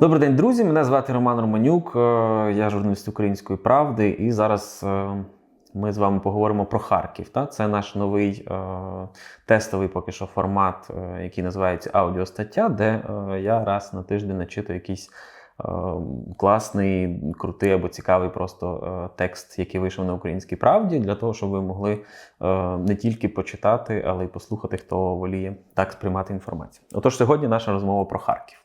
Добрий день, друзі. Мене звати Роман Романюк. е, Я журналіст Української правди, і зараз е, ми з вами поговоримо про Харків. Та? Це наш новий е, тестовий поки що формат, який називається аудіостаття, де я раз на тиждень начитую якийсь класний, крутий або цікавий просто текст, який вийшов на українській правді, для того, щоб ви могли не тільки почитати, але й послухати, хто воліє так сприймати інформацію. Отож, сьогодні наша розмова про Харків.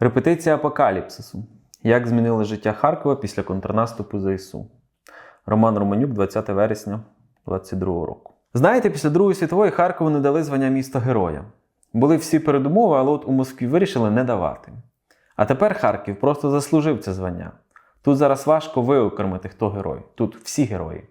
Репетиція апокаліпсису. Як змінили життя Харкова після контрнаступу ЗСУ. Роман Романюк, 20 вересня 22 року. Знаєте, після Другої світової Харкову не дали звання міста героя. Були всі передумови, але от у Москві вирішили не давати. А тепер Харків просто заслужив це звання. Тут зараз важко виокремити, хто герой. Тут всі герої.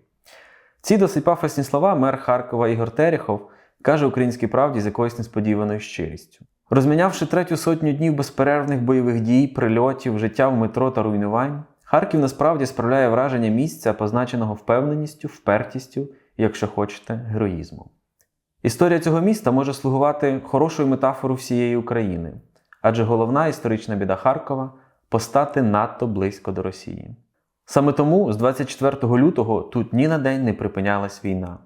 Ці досить пафосні слова мер Харкова Ігор Терехов каже українській правді з якоюсь несподіваною щирістю. Розмінявши третю сотню днів безперервних бойових дій, прильотів, життя в метро та руйнувань, Харків насправді справляє враження місця, позначеного впевненістю, впертістю якщо хочете, героїзмом. Історія цього міста може слугувати хорошою метафорою всієї України, адже головна історична біда Харкова постати надто близько до Росії. Саме тому з 24 лютого тут ні на день не припинялась війна.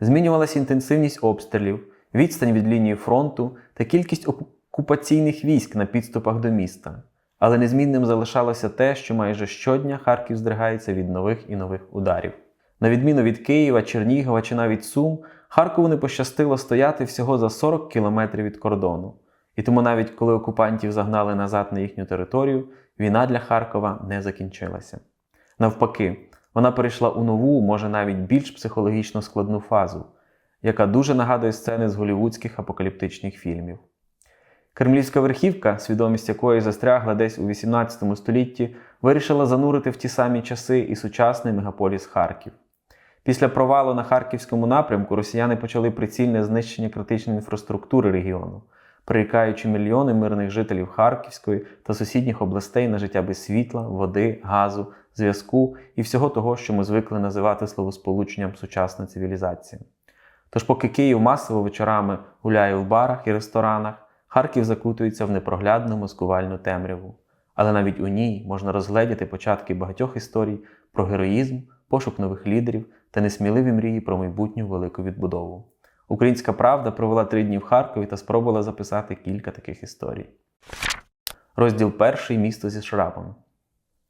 Змінювалася інтенсивність обстрілів, відстань від лінії фронту та кількість окупаційних військ на підступах до міста. Але незмінним залишалося те, що майже щодня Харків здригається від нових і нових ударів. На відміну від Києва, Чернігова чи навіть Сум, Харкову не пощастило стояти всього за 40 кілометрів від кордону. І тому навіть коли окупантів загнали назад на їхню територію, війна для Харкова не закінчилася. Навпаки, вона перейшла у нову, може навіть більш психологічно складну фазу, яка дуже нагадує сцени з голівудських апокаліптичних фільмів. Кремлівська верхівка, свідомість якої застрягла десь у 18 столітті, вирішила занурити в ті самі часи і сучасний мегаполіс Харків. Після провалу на харківському напрямку росіяни почали прицільне знищення критичної інфраструктури регіону, прирікаючи мільйони мирних жителів Харківської та сусідніх областей на життя без світла, води, газу, зв'язку і всього того, що ми звикли називати словосполученням сучасна цивілізація. Тож, поки Київ масово вечорами гуляє в барах і ресторанах, Харків закутується в непроглядну маскувальну темряву. Але навіть у ній можна розгледіти початки багатьох історій про героїзм, пошук нових лідерів та несміливі мрії про майбутню велику відбудову. Українська правда провела три дні в Харкові та спробувала записати кілька таких історій. Розділ перший місто зі шрапами.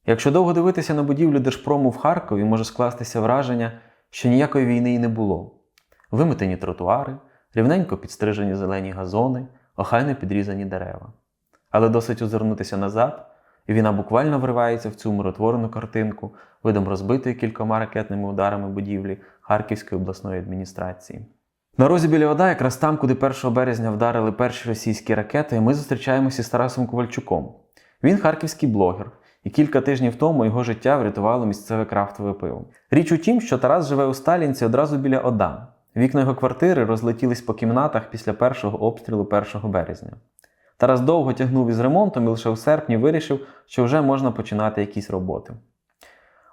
Якщо довго дивитися на будівлю Держпрому в Харкові, може скластися враження, що ніякої війни й не було. Виметені тротуари, рівненько підстрижені зелені газони, охайно підрізані дерева. Але досить озирнутися назад, і війна буквально вривається в цю миротворену картинку видом розбитої кількома ракетними ударами будівлі Харківської обласної адміністрації. На розі біля вода, якраз там, куди 1 березня вдарили перші російські ракети, ми зустрічаємося з Тарасом Ковальчуком. Він харківський блогер, і кілька тижнів тому його життя врятувало місцеве крафтове пиво. Річ у тім, що Тарас живе у Сталінці одразу біля Ода. Вікна його квартири розлетілись по кімнатах після першого обстрілу 1 березня. Тарас довго тягнув із ремонтом і лише в серпні вирішив, що вже можна починати якісь роботи.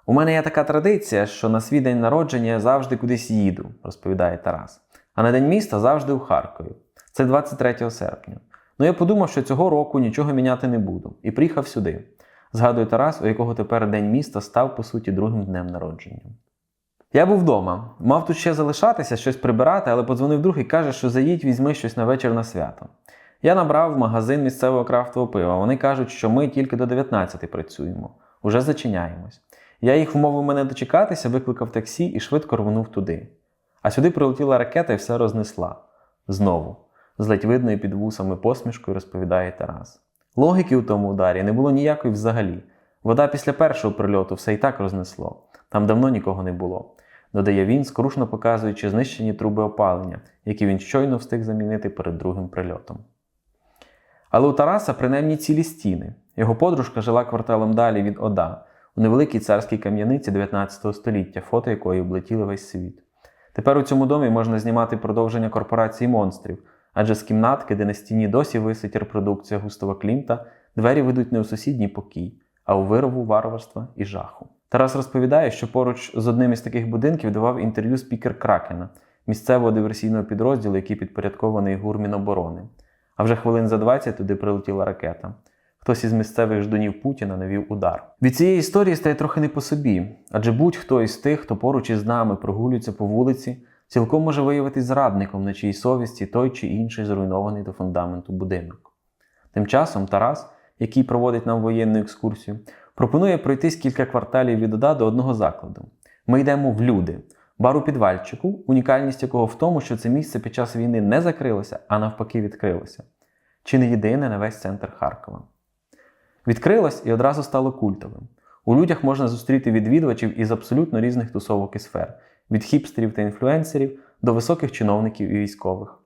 У мене є така традиція, що на свій день народження я завжди кудись їду, розповідає Тарас. А на день міста завжди у Харкові. Це 23 серпня. Ну я подумав, що цього року нічого міняти не буду, і приїхав сюди. Згадує Тарас, у якого тепер день міста став, по суті, другим днем народження. Я був вдома, мав тут ще залишатися, щось прибирати, але подзвонив друг і каже, що заїдь, візьми щось на вечір на свято. Я набрав магазин місцевого крафтового пива. Вони кажуть, що ми тільки до 19 працюємо, уже зачиняємось. Я їх вмовив мене дочекатися, викликав таксі і швидко рвонув туди. А сюди прилетіла ракета і все рознесла. Знову, з ледь видною під вусами посмішкою розповідає Тарас. Логіки у тому ударі не було ніякої взагалі. Вода після першого прильоту все і так рознесло. Там давно нікого не було. Додає він, скрушно показуючи знищені труби опалення, які він щойно встиг замінити перед другим прильотом. Але у Тараса принаймні цілі стіни. Його подружка жила кварталом далі від Ода, у невеликій царській кам'яниці 19 століття, фото якої облетіли весь світ. Тепер у цьому домі можна знімати продовження корпорації монстрів, адже з кімнатки, де на стіні досі висить репродукція Густава Клімта, двері ведуть не у сусідній покій, а у вирову варварства і жаху. Тарас розповідає, що поруч з одним із таких будинків давав інтерв'ю спікер Кракена, місцевого диверсійного підрозділу, який підпорядкований гур Міноборони. А вже хвилин за 20 туди прилетіла ракета. хтось із місцевих ждунів Путіна навів удар. Від цієї історії стає трохи не по собі, адже будь-хто із тих, хто поруч із нами прогулюється по вулиці, цілком може виявитись зрадником на чиїй совісті той чи інший зруйнований до фундаменту будинок. Тим часом Тарас, який проводить нам воєнну екскурсію, пропонує пройтись кілька кварталів від ОДА до одного закладу. Ми йдемо в люди, бар у підвальчику, унікальність якого в тому, що це місце під час війни не закрилося, а навпаки відкрилося. Чи не єдине на весь центр Харкова. Відкрилось і одразу стало культовим. У людях можна зустріти відвідувачів із абсолютно різних тусовок і сфер від хіпстерів та інфлюенсерів до високих чиновників і військових.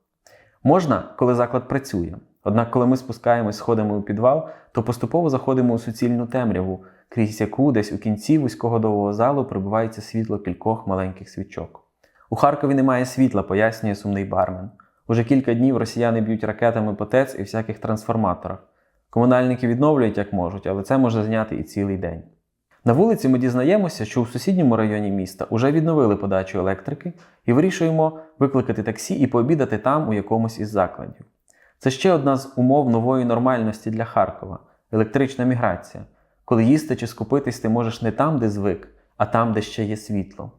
Можна, коли заклад працює. Однак, коли ми спускаємось сходами у підвал, то поступово заходимо у суцільну темряву, крізь яку десь у кінці вузького довгого залу прибувається світло кількох маленьких свічок. У Харкові немає світла, пояснює сумний бармен. Уже кілька днів росіяни б'ють ракетами по ТЕЦ і всяких трансформаторах. Комунальники відновлюють як можуть, але це може зайняти і цілий день. На вулиці ми дізнаємося, що у сусідньому районі міста вже відновили подачу електрики і вирішуємо викликати таксі і пообідати там у якомусь із закладів. Це ще одна з умов нової нормальності для Харкова електрична міграція, коли їсти чи скупитись ти можеш не там, де звик, а там, де ще є світло.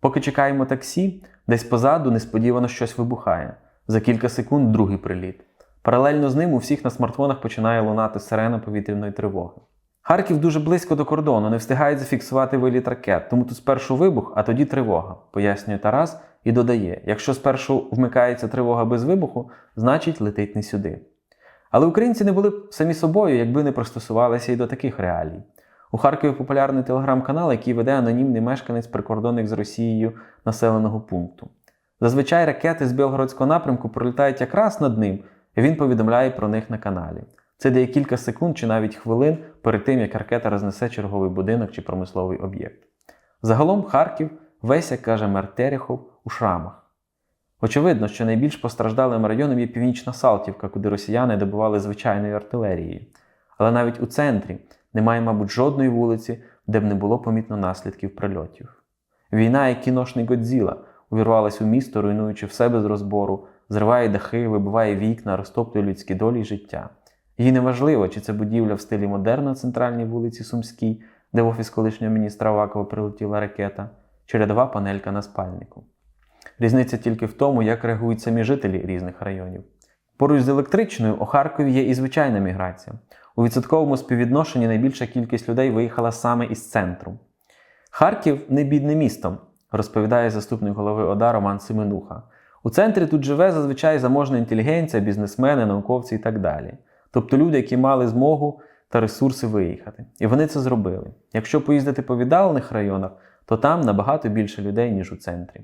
Поки чекаємо таксі, десь позаду несподівано щось вибухає. За кілька секунд другий приліт. Паралельно з ним у всіх на смартфонах починає лунати сирена повітряної тривоги. Харків дуже близько до кордону, не встигають зафіксувати виліт ракет, тому тут спершу вибух, а тоді тривога, пояснює Тарас і додає: якщо спершу вмикається тривога без вибуху, значить летить не сюди. Але українці не були б самі собою, якби не пристосувалися і до таких реалій. У Харкові популярний телеграм-канал, який веде анонімний мешканець прикордонник з Росією населеного пункту. Зазвичай ракети з Білгородського напрямку пролітають якраз над ним, і він повідомляє про них на каналі. Це дає кілька секунд чи навіть хвилин перед тим, як ракета рознесе черговий будинок чи промисловий об'єкт. Загалом Харків весь, як каже мер Терехов, у шрамах. Очевидно, що найбільш постраждалим районом є Північна Салтівка, куди росіяни добували звичайною артилерією. Але навіть у центрі немає, мабуть, жодної вулиці, де б не було помітно наслідків прильотів. Війна, як кіношний Годзіла, увірвалась у місто, руйнуючи все без розбору, зриває дахи, вибиває вікна, розтоптує людські долі й життя. Їй не важливо, чи це будівля в стилі модерн на центральній вулиці Сумській, де в офіс колишнього міністра Авакова прилетіла ракета, чи рядова панелька на спальнику. Різниця тільки в тому, як реагують самі жителі різних районів. Поруч з електричною у Харкові є і звичайна міграція. У відсотковому співвідношенні найбільша кількість людей виїхала саме із центру. Харків не бідне місто, розповідає заступник голови ОДА Роман Семенуха. У центрі тут живе зазвичай заможна інтелігенція, бізнесмени, науковці і так далі. Тобто люди, які мали змогу та ресурси виїхати. І вони це зробили. Якщо поїздити по віддалених районах, то там набагато більше людей, ніж у центрі.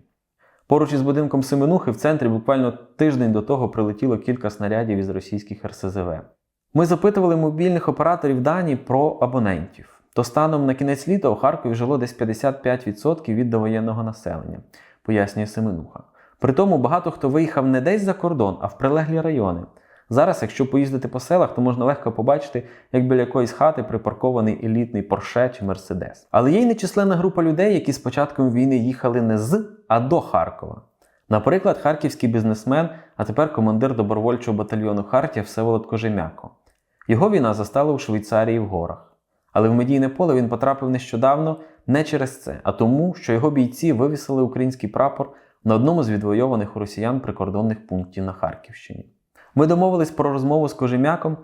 Поруч із будинком Семенухи в центрі буквально тиждень до того прилетіло кілька снарядів із російських РСЗВ. Ми запитували мобільних операторів дані про абонентів. То станом на кінець літа у Харкові жило десь 55% від довоєнного населення, пояснює Семенуха. При тому багато хто виїхав не десь за кордон, а в прилеглі райони. Зараз, якщо поїздити по селах, то можна легко побачити, як біля якоїсь хати припаркований елітний Порше чи Мерседес. Але є й нечисленна група людей, які з початком війни їхали не з, а до Харкова. Наприклад, харківський бізнесмен, а тепер командир добровольчого батальйону Хартія Всеволод Кожем'яко. Його війна застала у Швейцарії в горах. Але в медійне поле він потрапив нещодавно не через це, а тому, що його бійці вивісили український прапор на одному з відвойованих у росіян прикордонних пунктів на Харківщині. Ми домовились про розмову з Кожем'яком.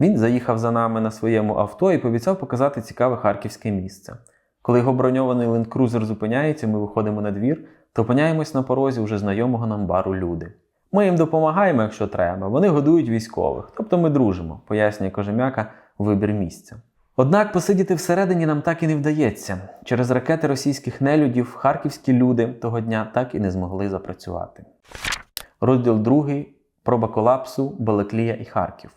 Він заїхав за нами на своєму авто і пообіцяв показати цікаве харківське місце. Коли його броньований ленд-крузер зупиняється, ми виходимо на двір, то опиняємось на порозі вже знайомого нам бару люди. Ми їм допомагаємо, якщо треба, вони годують військових, тобто ми дружимо, пояснює Кожем'яка вибір місця. Однак посидіти всередині нам так і не вдається. Через ракети російських нелюдів харківські люди того дня так і не змогли запрацювати. Розділ 2. Проба колапсу, Балаклія і Харків.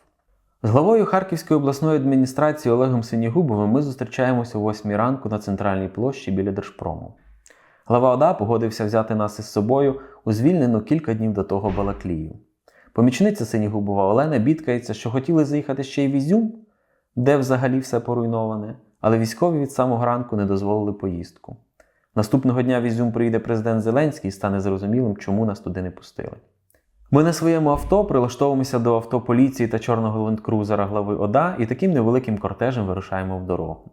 З главою Харківської обласної адміністрації Олегом Синігубовим ми зустрічаємося о 8 ранку на центральній площі біля Держпрому. Глава ОДА погодився взяти нас із собою у звільнену кілька днів до того Балаклію. Помічниця Синігубова Олена бідкається, що хотіли заїхати ще й в Ізюм, де взагалі все поруйноване, але військові від самого ранку не дозволили поїздку. Наступного дня в Ізюм приїде президент Зеленський і стане зрозумілим, чому нас туди не пустили. Ми на своєму авто прилаштовуємося до авто поліції та чорного лендкрузера глави ОДА і таким невеликим кортежем вирушаємо в дорогу.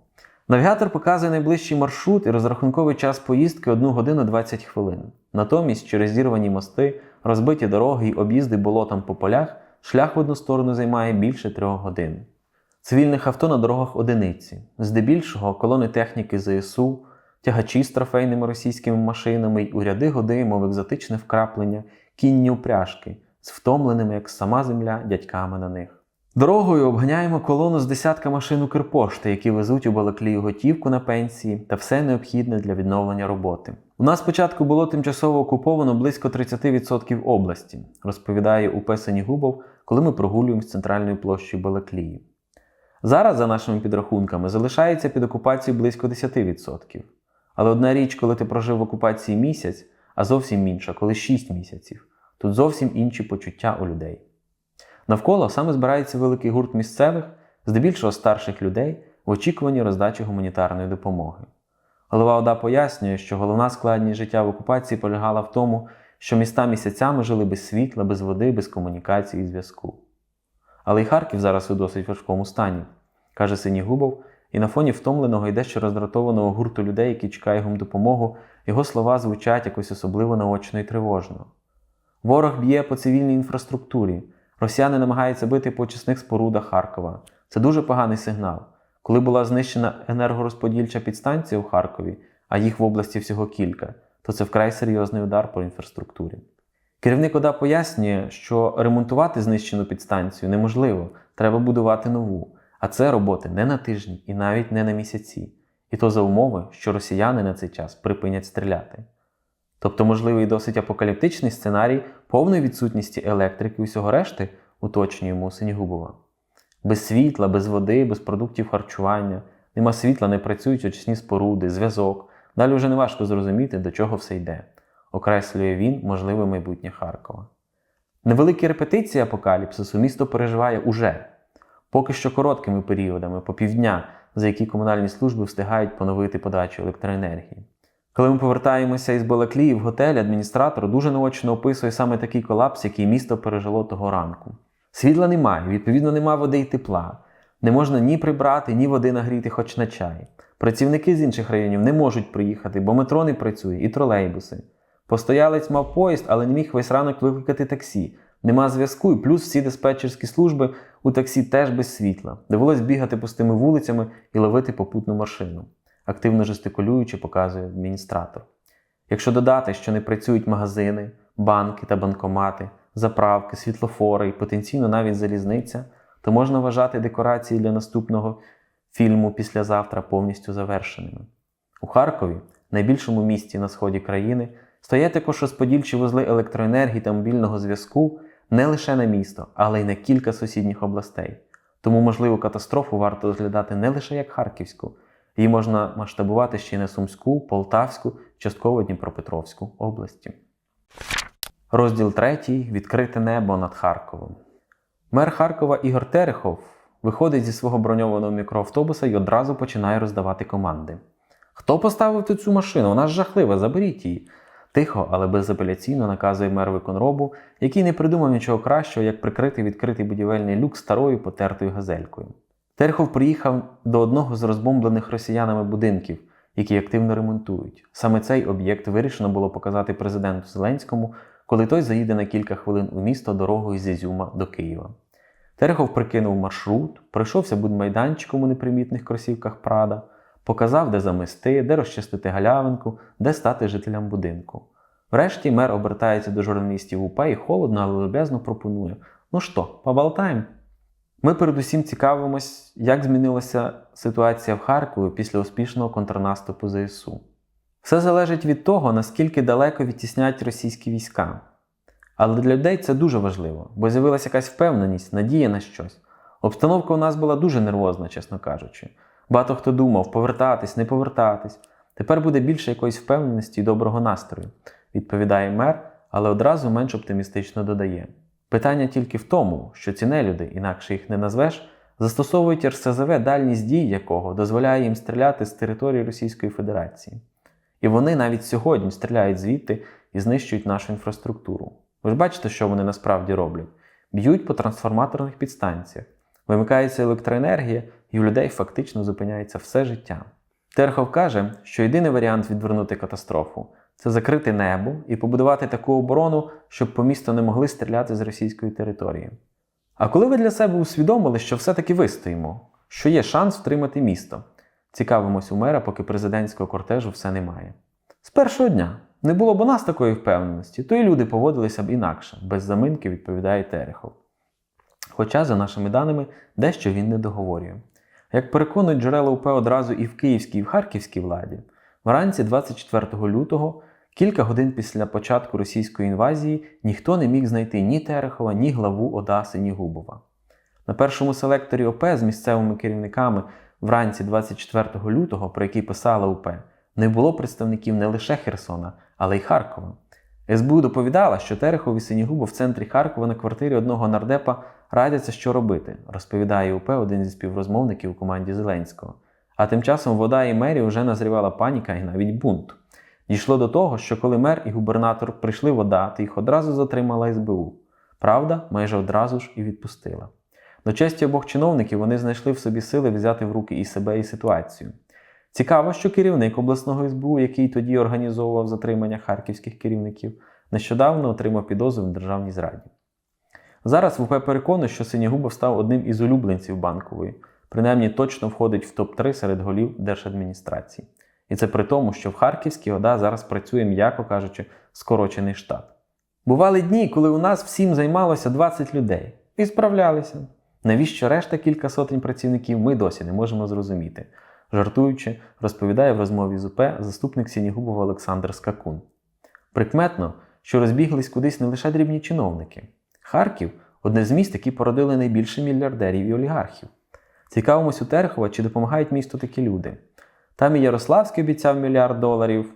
Навігатор показує найближчий маршрут і розрахунковий час поїздки 1 годину 20 хвилин. Натомість, через зірвані мости, розбиті дороги й об'їзди болотом по полях, шлях в одну сторону займає більше трьох годин. Цивільних авто на дорогах одиниці, здебільшого колони техніки ЗСУ, тягачі з трофейними російськими машинами й у ряди годимо в екзотичне вкраплення, кінні упряжки з втомленими, як сама земля, дядьками на них. Дорогою обганяємо колону з десятка машин Укрпошти, які везуть у Балаклію готівку на пенсії та все необхідне для відновлення роботи. У нас спочатку було тимчасово окуповано близько 30% області, розповідає УП Сенігубов, коли ми прогулюємо з центральною площею Балаклії. Зараз, за нашими підрахунками, залишається під окупацією близько 10%. Але одна річ, коли ти прожив в окупації місяць, а зовсім інша, коли 6 місяців. Тут зовсім інші почуття у людей. Навколо саме збирається великий гурт місцевих, здебільшого старших людей, в очікуванні роздачі гуманітарної допомоги. Голова ОДА пояснює, що головна складність життя в окупації полягала в тому, що міста місяцями жили без світла, без води, без комунікації і зв'язку. Але й Харків зараз у досить важкому стані, каже Синігубов, і на фоні втомленого і дещо роздратованого гурту людей, які чекають йому допомогу, його слова звучать якось особливо наочно і тривожно. Ворог б'є по цивільній інфраструктурі, росіяни намагаються бити по очисних спорудах Харкова. Це дуже поганий сигнал. Коли була знищена енергорозподільча підстанція у Харкові, а їх в області всього кілька, то це вкрай серйозний удар по інфраструктурі. Керівник ОДА пояснює, що ремонтувати знищену підстанцію неможливо, треба будувати нову. А це роботи не на тижні і навіть не на місяці. І то за умови, що росіяни на цей час припинять стріляти. Тобто можливий досить апокаліптичний сценарій повної відсутності електрики і усього решти, уточнюємо Синігубова. Без світла, без води, без продуктів харчування, нема світла, не працюють очисні споруди, зв'язок. Далі вже не важко зрозуміти, до чого все йде. Окреслює він можливе майбутнє Харкова. Невеликі репетиції апокаліпсису місто переживає уже, поки що короткими періодами, по півдня, за які комунальні служби встигають поновити подачу електроенергії. Коли ми повертаємося із Балаклії в готель, адміністратор дуже наочно описує саме такий колапс, який місто пережило того ранку. Світла немає, відповідно, нема води і тепла. Не можна ні прибрати, ні води нагріти, хоч на чай. Працівники з інших районів не можуть приїхати, бо метро не працює, і тролейбуси. Постоялець мав поїзд, але не міг весь ранок викликати таксі. Нема зв'язку, і плюс всі диспетчерські служби у таксі теж без світла. Довелось бігати пустими вулицями і ловити попутну машину. Активно жестикулюючи, показує адміністратор. Якщо додати, що не працюють магазини, банки та банкомати, заправки, світлофори і потенційно навіть залізниця, то можна вважати декорації для наступного фільму післязавтра повністю завершеними. У Харкові, найбільшому місті на сході країни, стоять також розподільчі вузли електроенергії та мобільного зв'язку не лише на місто, але й на кілька сусідніх областей. Тому можливу катастрофу варто розглядати не лише як Харківську, її можна масштабувати ще й на Сумську, Полтавську, частково Дніпропетровську області. Розділ 3. Відкрите небо над Харковом. Мер Харкова Ігор Терехов виходить зі свого броньованого мікроавтобуса і одразу починає роздавати команди. Хто поставив тут цю машину? Вона ж жахлива, заберіть її. Тихо, але безапеляційно наказує мер виконробу, який не придумав нічого кращого, як прикрити відкритий будівельний люк старою потертою газелькою. Терехов приїхав до одного з розбомблених росіянами будинків, які активно ремонтують. Саме цей об'єкт вирішено було показати президенту Зеленському, коли той заїде на кілька хвилин у місто дорогою з Ізюма до Києва. Терехов прикинув маршрут, пройшовся будмайданчиком у непримітних кросівках Прада, показав, де замести, де розчистити галявинку, де стати жителям будинку. Врешті мер обертається до журналістів УП і холодно, але любезно пропонує: Ну що, поболтаємо? Ми передусім цікавимось, як змінилася ситуація в Харкові після успішного контрнаступу ЗСУ. Все залежить від того, наскільки далеко відтіснять російські війська. Але для людей це дуже важливо, бо з'явилася якась впевненість, надія на щось. Обстановка у нас була дуже нервозна, чесно кажучи. Багато хто думав, повертатись, не повертатись. Тепер буде більше якоїсь впевненості і доброго настрою, відповідає мер, але одразу менш оптимістично додає. Питання тільки в тому, що ці нелюди, інакше їх не назвеш, застосовують РСЗВ, дальність дій якого дозволяє їм стріляти з території Російської Федерації. І вони навіть сьогодні стріляють звідти і знищують нашу інфраструктуру. Ви ж бачите, що вони насправді роблять? Б'ють по трансформаторних підстанціях, вимикається електроенергія, і у людей фактично зупиняється все життя. Терхов каже, що єдиний варіант відвернути катастрофу це закрити небо і побудувати таку оборону, щоб по місту не могли стріляти з російської території. А коли ви для себе усвідомили, що все-таки вистоїмо, що є шанс втримати місто? Цікавимось у мера, поки президентського кортежу все немає. З першого дня не було б у нас такої впевненості, то і люди поводилися б інакше, без заминки відповідає Терехов. Хоча, за нашими даними, дещо він не договорює. Як переконують джерела УП одразу і в київській, і в харківській владі, вранці 24 лютого, кілька годин після початку російської інвазії, ніхто не міг знайти ні Терехова, ні главу Одаси, ні Губова. На першому селекторі ОП з місцевими керівниками вранці 24 лютого, про який писала УП, не було представників не лише Херсона, але й Харкова. СБУ доповідала, що Терехов і Синігубов в центрі Харкова на квартирі одного нардепа радяться, що робити, розповідає УП один зі співрозмовників у команді Зеленського. А тим часом вода і мері вже назрівала паніка і навіть бунт. Дійшло до того, що коли мер і губернатор прийшли вода, то їх одразу затримала СБУ. Правда, майже одразу ж і відпустила. До честі обох чиновників вони знайшли в собі сили взяти в руки і себе, і ситуацію. Цікаво, що керівник обласного СБУ, який тоді організовував затримання харківських керівників, нещодавно отримав підозру в державній зраді. Зараз ВП переконує, що Синігубов став одним із улюбленців банкової, принаймні точно входить в топ-3 серед голів держадміністрації. І це при тому, що в Харківській ОДА зараз працює, м'яко кажучи, скорочений штат. Бували дні, коли у нас всім займалося 20 людей і справлялися. Навіщо решта кілька сотень працівників ми досі не можемо зрозуміти. Жартуючи, розповідає в розмові з УП заступник Сінігубова Олександр Скакун. Прикметно, що розбіглись кудись не лише дрібні чиновники. Харків одне з міст, які породили найбільше мільярдерів і олігархів. Цікавимось у Терехова, чи допомагають місту такі люди. Там і Ярославський обіцяв мільярд доларів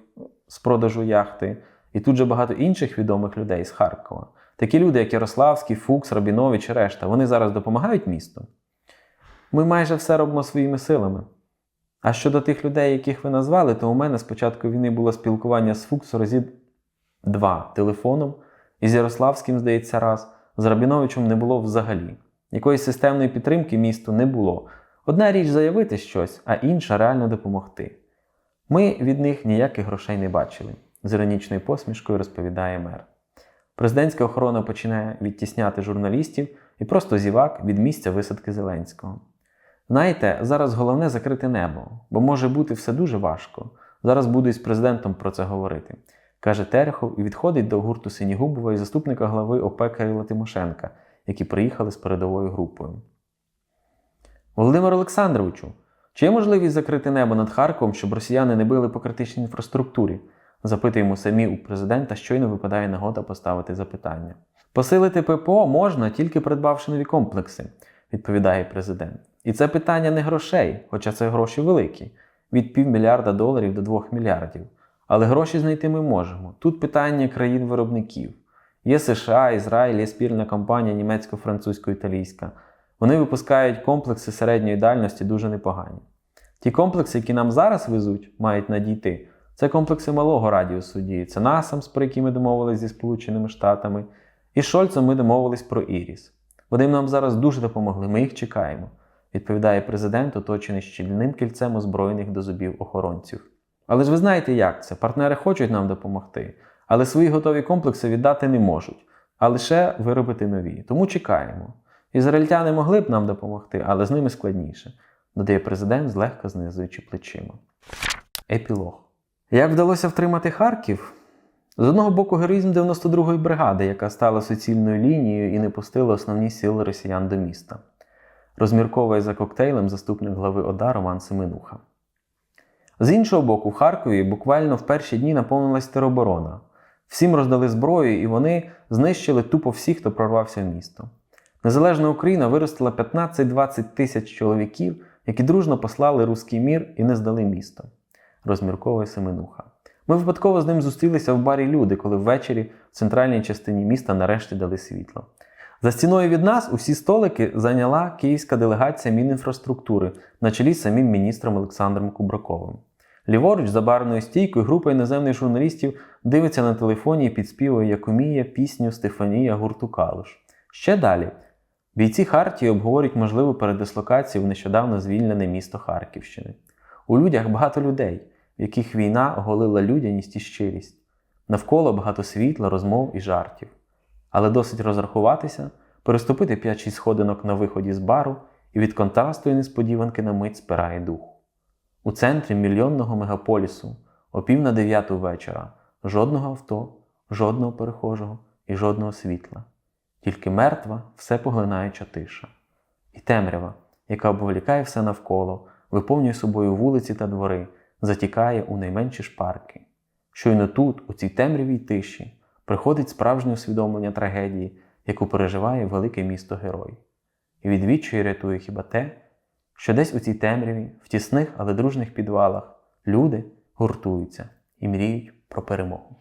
з продажу яхти, і тут же багато інших відомих людей з Харкова. Такі люди, як Ярославський, Фукс, Рабінович і решта, вони зараз допомагають місту? Ми майже все робимо своїми силами. А щодо тих людей, яких ви назвали, то у мене з початку війни було спілкування з Фукс разів два телефоном, і з Ярославським, здається, раз, з Рабіновичем не було взагалі. Якоїсь системної підтримки місту не було. Одна річ заявити щось, а інша реально допомогти. Ми від них ніяких грошей не бачили, з іронічною посмішкою розповідає мер. Президентська охорона починає відтісняти журналістів і просто зівак від місця висадки Зеленського. Знаєте, зараз головне закрити небо, бо може бути все дуже важко. Зараз буду із президентом про це говорити, каже Терехов і відходить до гурту Синігубова і заступника глави ОП Кирила Тимошенка, які приїхали з передовою групою. Володимир Олександровичу, чи є можливість закрити небо над Харковом, щоб росіяни не били по критичній інфраструктурі? Запитуємо самі у президента, щойно випадає нагода поставити запитання. Посилити ППО можна, тільки придбавши нові комплекси, відповідає президент. І це питання не грошей, хоча це гроші великі від півмільярда доларів до 2 мільярдів. Але гроші знайти ми можемо. Тут питання країн-виробників. Є США, Ізраїль, є спільна компанія німецько-французько-італійська. Вони випускають комплекси середньої дальності дуже непогані. Ті комплекси, які нам зараз везуть, мають надійти. Це комплекси малого радіусу дії. Це NASAMS, про які ми домовились зі Сполученими Штатами, і Шольцем ми домовились про Іріс. Вони нам зараз дуже допомогли, ми їх чекаємо, відповідає президент, оточений щільним кільцем озброєних до зубів охоронців. Але ж ви знаєте, як це? Партнери хочуть нам допомогти, але свої готові комплекси віддати не можуть, а лише виробити нові. Тому чекаємо. Ізраїльтяни могли б нам допомогти, але з ними складніше, додає президент, злегка знизуючи плечима. Епілог. Як вдалося втримати Харків? З одного боку, героїзм 92-ї бригади, яка стала суцільною лінією і не пустила основні сили росіян до міста. Розмірковує за коктейлем заступник глави ОДА Роман Семенуха. З іншого боку, в Харкові буквально в перші дні наповнилась тероборона. Всім роздали зброю, і вони знищили тупо всіх, хто прорвався в місто. Незалежна Україна виростила 15-20 тисяч чоловіків, які дружно послали руський мір і не здали місто, розмірковує Семенуха. Ми випадково з ним зустрілися в барі люди, коли ввечері в центральній частині міста нарешті дали світло. За стіною від нас усі столики зайняла київська делегація Мінінфраструктури на чолі з самим міністром Олександром Кубраковим. Ліворуч, за барною стійкою, група іноземних журналістів дивиться на телефоні і підспівує, як уміє, пісню Стефанія гурту Калуш. Ще далі. Бійці Хартії обговорюють можливу передислокацію в нещодавно звільнене місто Харківщини. У людях багато людей, в яких війна оголила людяність і щирість. Навколо багато світла, розмов і жартів. Але досить розрахуватися, переступити 5-6 сходинок на виході з бару і від контрасту і несподіванки на мить спирає дух. У центрі мільйонного мегаполісу о пів на дев'яту вечора жодного авто, жодного перехожого і жодного світла, тільки мертва, все поглинаюча тиша. І темрява, яка обволікає все навколо, виповнює собою вулиці та двори, затікає у найменші шпарки. Щойно тут, у цій темрявій тиші, приходить справжнє усвідомлення трагедії, яку переживає велике місто герой. І відвідчує рятує хіба те, що десь у цій темряві, в тісних, але дружних підвалах, люди гуртуються і мріють про перемогу.